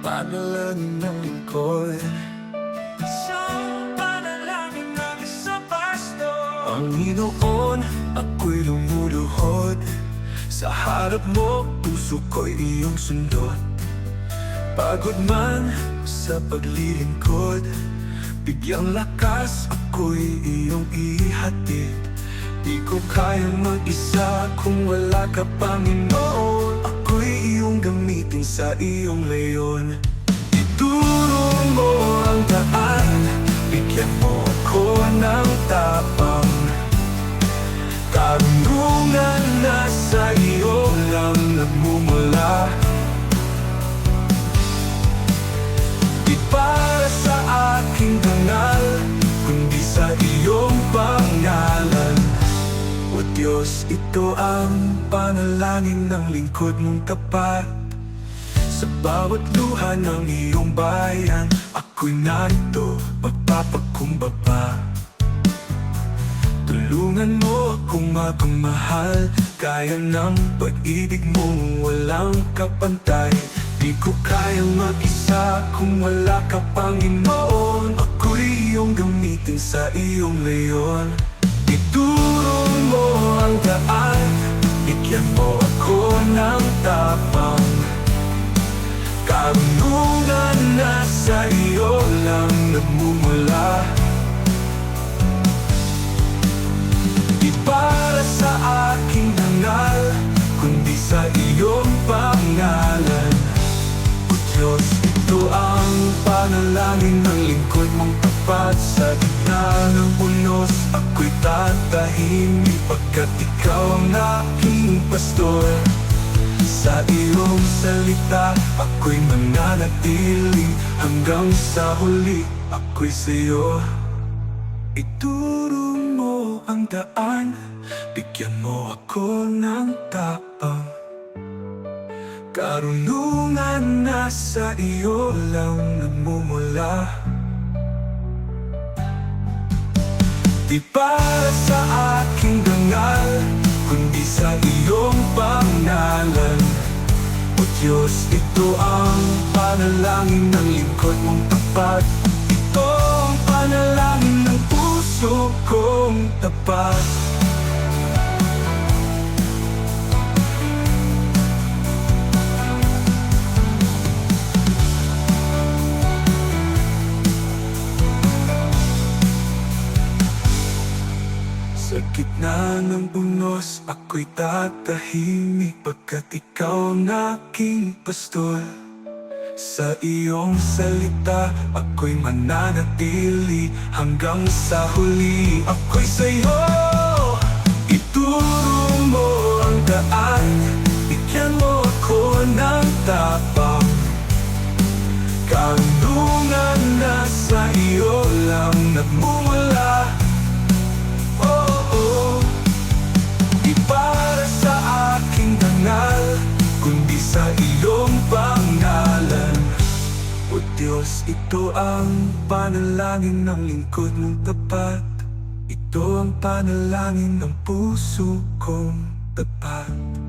panalangin ng lingkod Isang panalangin ng isang pastor Ang Panginoon, ako'y lumuluhod Sa harap mo, puso ko'y iyong sundot. Pagod man sa paglilingkod Bigyang lakas, ako'y iyong ihatid. Di ko kayang mag-isa kung wala ka, Panginoon. Ako'y iyong sa iyong leyon. Ituro mo ang daan. Bigyan mo ako ng tapang. Karunungan na sa iyo lang nagmumula. Di para sa aking dangal Kundi sa iyong pangalan. O Diyos, ito ang panalangin ng lingkod mong tapat Sa bawat luha ng iyong bayan Ako'y narito, magpapagkumbaba Tulungan mo akong magmahal Kaya ng pag-ibig mo walang kapantay. Di ko kayang mag-isa kung wala ka Panginoon Ako'y iyong gamitin sa iyong leyon. Ituro mo ang daan Bigyan mo ako ng tapang Karunungan na sa iyo lang nagmumula. Di para sa aking dangal Kundi sa iyong pangalan. O Diyos, ang panalangin ng lingkod mong tapat Sa gitna ng ako'y tatahimik Pagkat ikaw ang aking pastor Sa iyong salita, ako'y mananatili. Hanggang sa huli, ako'y sa'yo. Ituro mo ang daan Bigyan mo ako ng tapang Karunungan na sa iyo lang nagmumula Di para sa aking dangal Kundi sa iyong pangalan O Diyos, ito ang panalangin ng lingkod mong tapat. Ito ang panalangin ng puso kong tapat Sa gitna ng bunos, ako'y tatahimik Pagkat ikaw ang aking pastor. Sa iyong salita, ako'y mananatili. Hanggang sa huli, ako'y sa'yo. Ituro mo ang daan. Bigyan mo ako ng tapang Karunungan na sa iyo lang nagmumula ito ang panalangin ng lingkod mong tapat. Ito ang panalangin ng puso kong tapat